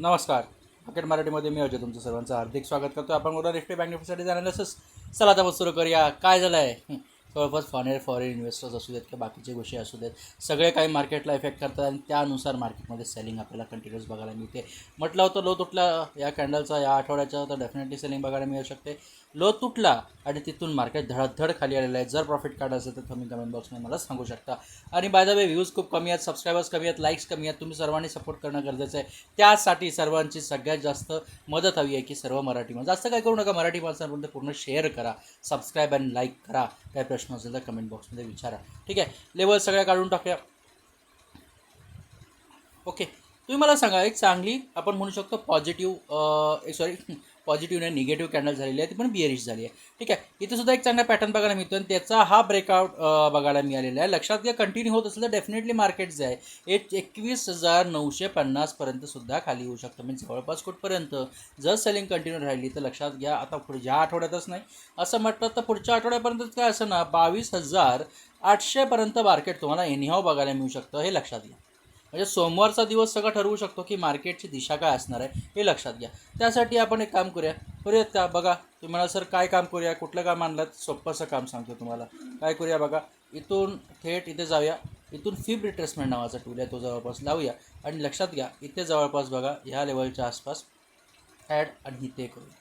नमस्कार. मार्केट मराठीमध्ये मी अजय तुमचं सर्वांचं हार्दिक स्वागत करतो आपण मोठा रेस्टे बँक निफ्टीसाठी जाणार असंच चला आता सुरू करूया. काय झालं आहे जवळपास फॉरेन फॉरेन इन्व्हेस्टर्स असू देत किंवा बाकीचे गोष्टी असू देत सगळे काही मार्केटला इफेक्ट करतात आणि त्यानुसार मार्केटमध्ये सेलिंग आपल्याला कंटिन्युअस बघायला मिळते. म्हटलं होतं लो तुटला या कॅन्डलचा या आठवड्याचा तर डेफिनेटली सेलिंग बघायला मिळू शकते. लो तुटला आणि तिथून मार्केट धडधड खाली आलेलं आहे. जर प्रॉफिट काढायचं तर तुम्ही कमेंट बॉक्समध्ये मला सांगू शकता. आणि बाय द वे व्ह्यूज खूप कमी आहेत सबस्क्रायबर्स कमी आहेत लाईक्स कमी आहेत. तुम्ही सर्वांनी सपोर्ट करणं गरजेचं आहे. त्यासाठी सर्वांची सगळ्यात जास्त मदत हवी आहे की सर्व मराठी माणसं. जास्त काय करू नका मराठी माणसांपर्यंत पूर्ण शेअर करा. सबस्क्राईब आणि लाईक करा. काय प्रश्न असेल तर कमेंट बॉक्समध्ये विचारा. ठीक आहे? लेवल सगळ्या काढून टाकूया. ओके तुम्ही मला सांगा एक चांगली आपण म्हणू शकतो पॉझिटिव्ह सॉरी पॉझिटिव्ह आणि निगेटिव्ह कॅन्डल झालेली आहे ती पण बिअरिश झाली आहे. ठीक आहे इथे सुद्धा एक चांगला पॅटर्न बघायला मिळतो आणि त्याचा हा ब्रेकआउट बघायला मिळालेला आहे. लक्षात घ्या कंटिन्यू होत असेल तर डेफिनेटली मार्केट जे आहे एक एकवीस हजार नऊशे पन्नासपर्यंत सुद्धा खाली येऊ शकतं. म्हणजे जवळपास कुठपर्यंत? जर सेलिंग कंटिन्यू राहिली तर लक्षात घ्या आता पुढच्या आठवड्यातच नाही. असं म्हटलं तर पुढच्या आठवड्यापर्यंत काय असं ना बावीस हजार आठशेपर्यंत मार्केट तुम्हाला एनिहाव बघायला मिळू शकतं हे लक्षात घ्या. म्हणजे सोमवारचा दिवस सगळं ठरवू शकतो की मार्केटची दिशा काय असणार आहे हे लक्षात घ्या. त्यासाठी आपण एक काम करूया. करूयात का? बघा तुम्ही म्हणाल सर काय काम करूया कुठलं काम आणलं सोप्पंसं काम सांगतो तुम्हाला. काय करूया बघा इथून थेट इथे जाऊया. इथून फिब रिट्रेसमेंट नावाचा टूल आहे तो जवळपास लावूया. आणि लक्षात घ्या इथे जवळपास बघा ह्या लेवलच्या आसपास ॲड आणि इथे करूया.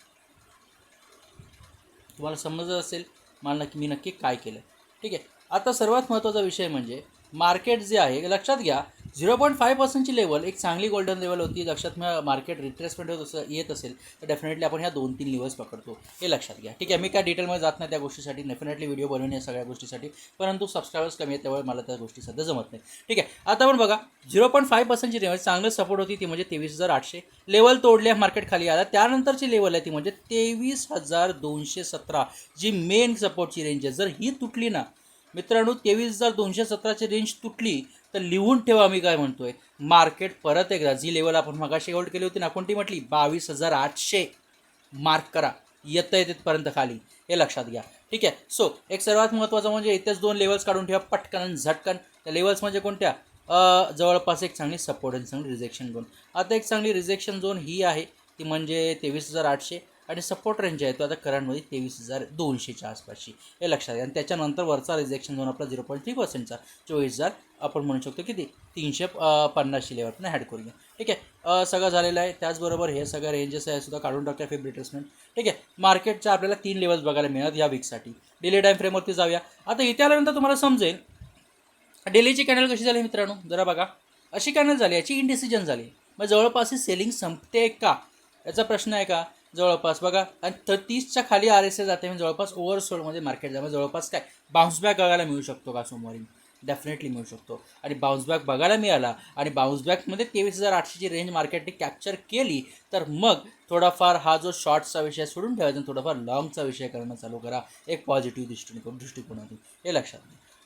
तुम्हाला समजत असेल मला नक्की मी नक्की काय केलं ठीक आहे. आता सर्वात महत्त्वाचा विषय म्हणजे मार्केट जे आहे लक्षात घ्या झिरो पॉईंट फाय पर्सेंटची लेवल एक चांगली गोल्डन लेवल होती. लक्षात मग मार्केट रिट्रेसमेंट होत असं येत असेल तर डेफिनेटली आपण ह्या दोन तीन लेवल्स पकडतो. हे लक्षात घ्या. ठीक आहे मी काय डिटेलमध्ये जात नाही त्या गोष्टीसाठी. डेफिनेटली व्हिडिओ बनवणे या सगळ्या गोष्टीसाठी. परंतु सबस्क्रायबर्स कमी आहेत त्यामुळे मला त्या गोष्टी सध्या जमत नाही ठीक आहे आता आपण बघा झिरो पॉईंट फाय पर्सेंटची लेवल चांगलं सपोर्ट होती ती म्हणजे तेवीस हजार आठशे. लेवल तोडली मार्केट खाली आला. त्यानंतरची लेवल आहे ती म्हणजे तेवीस हजार दोनशे सतरा जी मेन सपोर्टची रेंज आहे. जर ही तुटली ना मित्रांनो तेवीस हजार दोनशे सतराची रेंज तुटली तर लिहून ठेवा मी काय म्हणतोय. मार्केट परत एकदा जी लेवल आपण मगाशी होल्ड केली होती ना कोणती म्हटली? बावीस हजार आठशे. मार्क करा. येतं आहे तिथपर्यंत खाली. हे लक्षात घ्या. ठीक आहे? सो एक सर्वात महत्त्वाचं म्हणजे इथेच दोन लेवल्स काढून ठेवा पटकन आणि झटकन. त्या लेवल्स म्हणजे कोणत्या? जवळपास एक चांगली सपोर्ट आणि चांगली रिजेक्शन झोन आता एक चांगली रिजेक्शन झोन ही आहे ती म्हणजे तेवीस हजार आठशे. आणि सपोर्ट रेंज आहे तो आता करंटमध्ये तेवीस हजार दोनशेच्या आसपासची. हे लक्षात घ्या. आणि त्याच्यानंतर वरचा रिजेक्शन झोन आपला झिरो पॉईंट थ्री पर्सेंटचा चोवीस हजार आपण म्हणू शकतो किती? तीनशे पन्नासशे लेवलपर्यंत लेवल करून ॲड करूया. ठीक आहे? सगळं झालेलं आहे. त्याचबरोबर हे सगळं रेंजेस आहे सुद्धा काढून टाकूया फिब रिट्रेसमेंट ठीक आहे? मार्केटच्या आपल्याला तीन लेवल्स बघायला मिळतात या वीकसाठी डेली टाईम फ्रेमवरती जाऊया. आता इथे आल्यानंतर तुम्हाला समजेल डेलीची कॅनल कशी झाली मित्रांनो? जरा बघा. अशी कॅनल झाली याची इनडिसिजन झाली. मग जवळपास ही सेलिंग संपते का? याचा प्रश्न आहे का? जवळपास बघा. आणि तर तीसच्या खाली आर एस ए जाते म्हणजे जवळपास ओव्हरसोल्डमध्ये मार्केट जाते. जवळपास काय? बाउन्स बॅक बघायला मिळू शकतो का सोमवारी? डेफिनेटली मिळू शकतो. आणि बाउन्स बॅक बघायला मिळाला आणि बाउन्स बॅकमध्ये तेवीस हजार आठशेची रेंज मार्केटने कॅप्चर केली तर मग थोडाफार हा जो शॉर्टचा विषय सोडून ठेवायचा आणि थोडाफार लॉंगचा विषय करणं चालू करा. एक पॉझिटिव्ह दृष्टिकोन दृष्टिकोनातून. हे लक्षात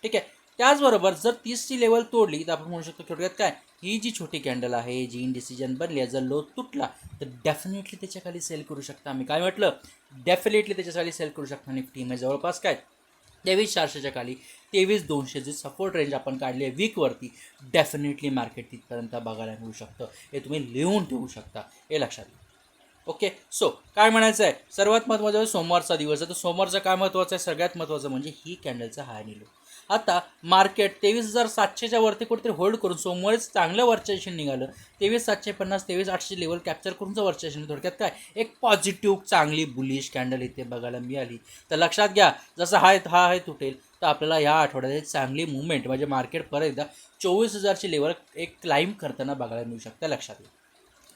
ठीक आहे? त्याचबरोबर जर तीसची लेवल तोडली तर आपण म्हणू शकतो थोडक्यात काय? ही जी छोटी कॅन्डल आहे जी इनडिसिजन बनली आहे जर लो तुटला तर डेफिनेटली त्याच्याखाली सेल करू शकता आम्ही. काय म्हटलं? डेफिनेटली त्याच्याखाली सेल करू शकता निफ्टी म्हणजे जवळपास काय? तेवीस चारशेच्या खाली तेवीस दोनशे जी सपोर्ट रेंज आपण काढली आहे वीकवरती डेफिनेटली मार्केट तिथपर्यंत बघायला मिळू शकतं. हे तुम्ही लिहून ठेवू शकता. हे लक्षात घ्या. ओके सो काय म्हणायचं आहे सर्वात महत्त्वाचं सोमवारचा दिवस. आहे तर सोमवारचं काय महत्त्वाचं आहे? सगळ्यात महत्त्वाचं म्हणजे ही कॅन्डलचा हाय निलो आता मार्केट तेवीस हजार सातशेच्या वरती कुठेतरी होल्ड करून सोमवारीच चांगलं वर्चेशन निघालं. तेवीस सातशे पन्नास तेवीस आठशे लेवल कॅप्चर करूनचं वर्चेशन थोडक्यात काय? एक पॉझिटिव्ह चांगली बुलिश कॅन्डल इथे बघायला मिळाली. तर लक्षात घ्या जसं हा हा आहे तुटेल तर आपल्याला या आठवड्यात एक चांगली मुवमेंट म्हणजे मार्केट परत एकदा चोवीस हजारची लेवल एक क्लाइंब करताना बघायला मिळू शकतं. लक्षात घ्या.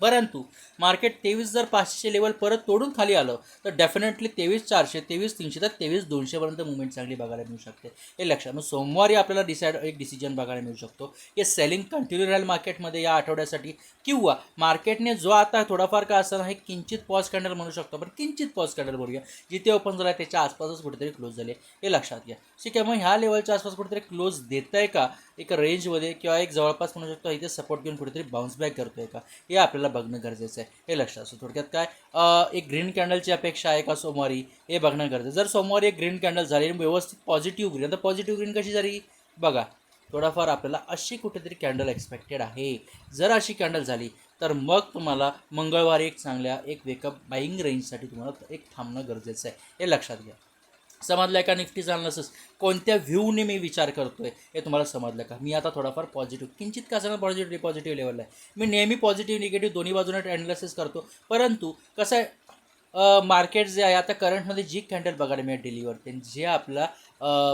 परंतु मार्केट तेवीस जर पाचशे लेवल परत तोडून खाली आलं तर डेफिनेटली तेवीस चारशे तेवीस तीनशे तर तेवीस दोनशेपर्यंत मुवमेंट चांगली बघायला मिळू शकते. हे लक्षात मग सोमवारी आपल्याला डिसाईड एक डिसिजन बघायला मिळू शकतो. की सेलिंग कंटिन्यू राहील मार्केटमध्ये या आठवड्यासाठी किंवा मार्केटने जो आता थोडाफार का असं हे किंचित पॉज कॅन्डल म्हणू शकतो पण किंचित पॉज कॅन्डल बोलूया जिथे ओपन झाला त्याच्या आसपासच कुठेतरी क्लोज झाले. हे लक्षात घ्या. ठीक आहे मग ह्या लेवलच्या आसपास कुठेतरी क्लोज देत आहे का? एक रेंजमध्ये किंवा एक जवळपास म्हणू शकतो इथे सपोर्ट घेऊन कुठेतरी बाउन्स बॅक करतोय का? हे आपल्याला बघणं गरजेचं आहे. हे लक्षात असो थोडक्यात काय? एक ग्रीन कॅन्डलची अपेक्षा आहे का सोमवारी? हे बघणं गरजेचं. जर सोमवारी एक ग्रीन कॅन्डल झाली आणि व्यवस्थित पॉझिटिव्ह ग्रीन आता पॉझिटिव्ह ग्रीन कशी झाली? बघा थोडाफार आपल्याला अशी कुठेतरी कॅन्डल एक्सपेक्टेड आहे. जर अशी कॅन्डल झाली तर मग तुम्हाला मंगळवारी एक चांगल्या एक वेकअप बाईंग रेंजसाठी तुम्हाला एक थांबणं गरजेचं आहे. हे लक्षात घ्या. समजलं का निफ्टीचा अनालिसिस कोणत्या व्ह्यूने मी विचार करतो आहे हे तुम्हाला समजलं का मी आता थोडाफार पॉझिटिव्ह किंचित का असं पॉझिटिव्ह पॉझिटिव्ह लेवलला आहे. मी नेहमी पॉझिटिव्ह निगेटिव्ह दोन्ही बाजूने ॲनालिसिस करतो. परंतु कसं आहे मार्केट जे आहे आता करंटमध्ये जी कॅन्डल बघायला मिळेल डेलीवरती जे आपला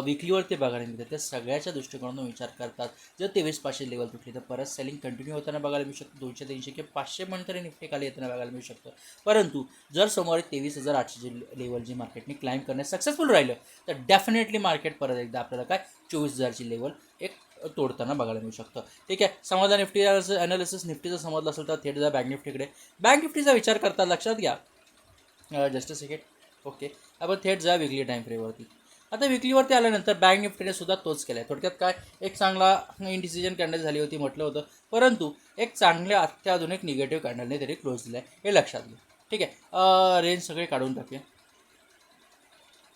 विकलीवरती बघायला मिळतं त्या सगळ्याच्या दृष्टिकोनातून विचार करतात. जर तेवीस पाचशे लेवल तुटली तर परत सेलिंग कंटिन्यू होताना बघायला मिळू शकतो. दोनशे तीनशे किंवा पाचशे पण तरी निफ्टी खाली येताना बघायला मिळू शकतं. परंतु जर समोर तेवीस हजार आठशे लेवल जी मार्केटने क्लाइम करण्यास सक्सेसफुल राहिलं तर डेफिनेटली मार्केट परत एकदा आपल्याला काय? चोवीस हजारची लेवल एक तोडताना बघायला मिळू शकतं. ठीक आहे? समजा निफ्टी अनालिसिस निफ्टीचं समजलं असेल तर थेट जा बँक निफ्टीकडे. बँक निफ्टीचा विचार करता लक्षात घ्या. जस्ट अ सेकंड ओके आपण थेट जा विकली टाईम फ्रेमवरती आता विकलीवरती आल्यानंतर बँक निफ्टीने सुद्धा तोच केला आहे थोडक्यात काय? एक चांगला इनडिसिजन कॅन्डल झाली होती म्हटलं होतं. परंतु एक चांगल्या अत्याधुनिक निगेटिव्ह कॅन्डलने तरी क्लोज दिलं आहे हे लक्षात घ्या. ठीक आहे? रेंज सगळे काढून टाकूया.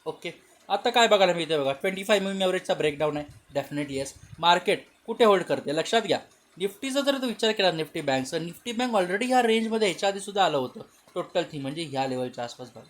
ओके आता काय बघायला मिळते बघा. ट्वेंटी फाय मिनिट ॲव्हरेजचा ब्रेकडाऊन आहे. डेफिनेटली येस मार्केट कुठे होल्ड करते? लक्षात घ्या. निफ्टीचा जर तो विचार केला निफ्टी बँकचा निफ्टी बँक ऑलरेडी ह्या रेंजमध्ये ह्याच्या आधी सुद्धा आलं होतं. टोटल थी म्हणजे ह्या लेवलच्या आसपास झालं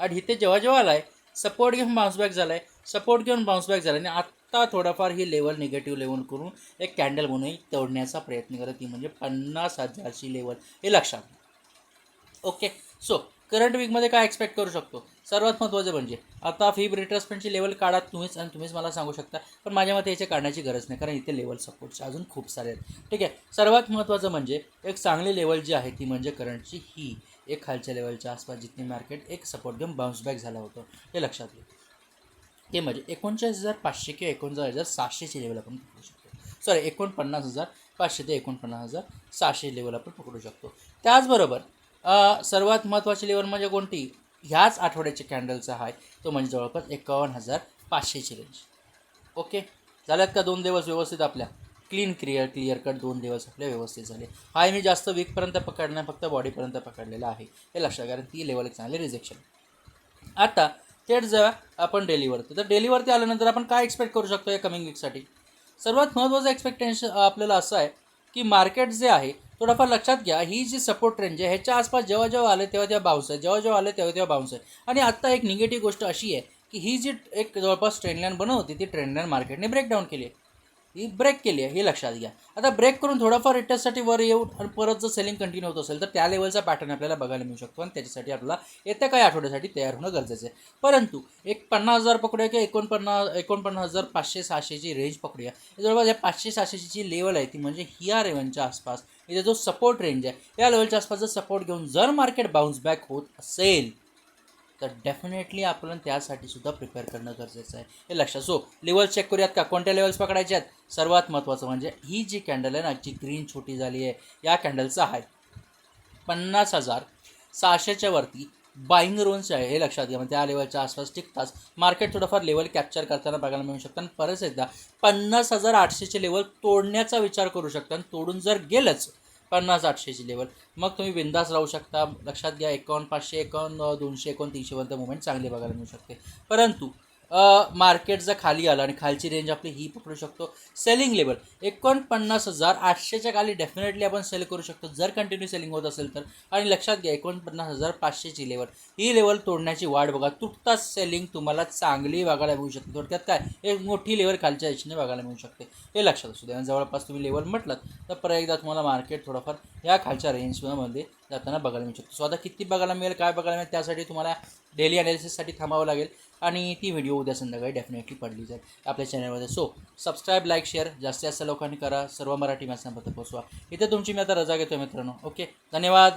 आणि इथे जेव्हा जेव्हा आला आहे सपोर्ट घेऊन बाउन्स बॅक झाला आहे सपोर्ट घेऊन बाउन्स बॅक झाला आणि आत्ता थोडाफार ही लेवल निगेटिव्ह लेवल करून एक कॅन्डल म्हणून तोडण्याचा प्रयत्न करत ती म्हणजे पन्नास हजारची लेवल हे लक्षात ओके सो करंट वीकमध्ये काय एक्सपेक्ट करू शकतो? सर्वात महत्त्वाचं म्हणजे आता फीब रिट्रेसमेंटची लेवल काढा तुम्हीच आणि तुम्हीच मला सांगू शकता पण माझ्या मते याचे काढण्याची गरज नाही कारण इथे लेवल सपोर्ट्स अजून खूप सारे आहेत. ठीक आहे? सर्वात महत्त्वाचं म्हणजे एक चांगली लेवल जी आहे ती म्हणजे करंटची ही. एक खालच्या लेवलच्या आसपास जितनी मार्केट एक सपोर्ट घेऊन बाउन्स बॅक झाला होतं. हे लक्षात घ्या. ते म्हणजे एकोणचाळीस हजार पाचशे किंवा एकोणचाळीस हजार सहाशेची लेवल आपण पकडू शकतो. सॉरी एकोणपन्नास हजार पाचशे ते एकोणपन्नास हजार सहाशे लेवल आपण पकडू शकतो. त्याचबरोबर सर्वात महत्त्वाची लेवल म्हणजे कोणती? ह्याच आठवड्याच्या कॅन्डलचा आहे तो म्हणजे जवळपास एकावन्न हजार पाचशेची रेंज ओके झाल्यात का दोन दिवस व्यवस्थित आपल्या? क्लीन क्लिअर क्लिअर कट दोन दिवस आपले व्यवस्थित झाले. हाय मी जास्त वीकपर्यंत पकडणार फक्त बॉडीपर्यंत पकडलेला आहे. हे लक्षात कारण ती लेवल एक चांगली रिजेक्शन आता थेट जा आपण डेलीवरती तर डेलीवरती आल्यानंतर आपण काय एक्सपेक्ट करू शकतो या कमिंग वीकसाठी सर्वात महत्त्वाचं एक्सपेक्टेशन आपल्याला असं आहे की मार्केट जे आहे थोडाफार लक्षात घ्या ही जी सपोर्ट रेंज आहे ह्याच्या आसपास जेव्हा जेव्हा आले तेव्हा तेव्हा बाउन्स आहे. जेव्हा जेव्हा आले तेव्हा तेव्हा बाउन्स आहे. आणि आत्ता एक निगेटिव्ह गोष्ट अशी आहे की ही जी एक जवळपास ट्रेंडलाईन बनवती होती ती ट्रेंडलाईन मार्केटने ब्रेकडाऊन केली आहे. ही ब्रेक केली आहे हे लक्षात घ्या. आता ब्रेक करून थोडंफार रिटर्नसाठी वर येऊन आणि परत जर सेलिंग कंटिन्यू होत असेल तर त्या लेवलचा पॅटर्न आपल्याला बघायला मिळू शकतो आणि त्याच्यासाठी आपल्याला येत्या काही आठवड्यासाठी तयार होणं गरजेचं आहे. परंतु एक पन्नास हजार पकडूया किंवा एकोणपन्नास एकोणपन्नास हजार पाचशे सहाशेची रेंज पकडूया. जवळपास या पाचशे सहाशेची जी लेवल आहे ती म्हणजे ह्या रेवनच्या आसपास इथे जो सपोर्ट रेंज आहे या लेवलच्या आसपास जर सपोर्ट घेऊन जर मार्केट बाउन्स बॅक होत असेल तर डेफिनेटली आपण त्यासाठी सुद्धा प्रिपेअर करणं गरजेचं आहे. हे लक्षात सो लेवल चेक करूयात का? कोणत्या लेवल्स पकडायच्या आहेत? सर्वात महत्त्वाचं म्हणजे ही जी कॅन्डल आहे ना जी ग्रीन छोटी झाली आहे या कॅन्डलचा आहे पन्नास हजार सहाशेच्या वरती बाईंग रोन्स आहे हे लक्षात घ्या. म्हणजे त्या लेवलच्या आसपास टिकताच. मार्केट थोडंफार लेवल कॅप्चर करताना बघायला मिळू शकतं. आणि परत एकदा पन्नास हजार आठशेचे लेवल तोडण्याचा विचार करू शकता. आणि तोडून जर गेलंच पन्नास आठशेची लेवल मग तुम्ही बिंदास राहू शकता. लक्षात घ्या एकावन्न पाचशे एकावन्न दोनशे एकोण तीनशेपर्यंत मुवमेंट चांगली बघायला मिळू शकते. परंतु मार्केट जर खाली आलं आणि खालची रेंज आपली ही पकडू शकतो. सेलिंग लेवल एकोणपन्नास हजार आठशेच्या खाली डेफिनेटली आपण सेल करू शकतो. जर कंटिन्यू सेलिंग होत असेल तर. आणि लक्षात घ्या एकोणपन्नास हजार पाचशेची लेवल ही लेवल तोडण्याची वाट बघा. तुटताच सेलिंग तुम्हाला चांगली बघायला मिळू शकते. थोडक्यात काय? एक मोठी लेवल खालच्या याच्याने बघायला मिळू शकते. हे लक्षात असू द्या. जवळपास तुम्ही लेवल म्हटलात तर परत एकदा तुम्हाला मार्केट थोडंफार या खालच्या रेंजमध्ये जाताना बघायला मिळू शकतो. सो आता किती बघायला मिळेल काय बघायला मिळेल त्यासाठी तुम्हाला डेली अनालिसिससाठी थांबावं लागेल. आणि ती व्हिडिओ उद्या संध्याकाळी डेफिनेटली पडली जाईल आपल्या चॅनलमध्ये सो सबस्क्राईब लाईक शेअर जास्तीत जास्त लोकांनी करा. सर्व मराठी माणसांबद्दल पोचवा इथे तुमची मी आता रजा घेतो मित्रांनो. ओके धन्यवाद.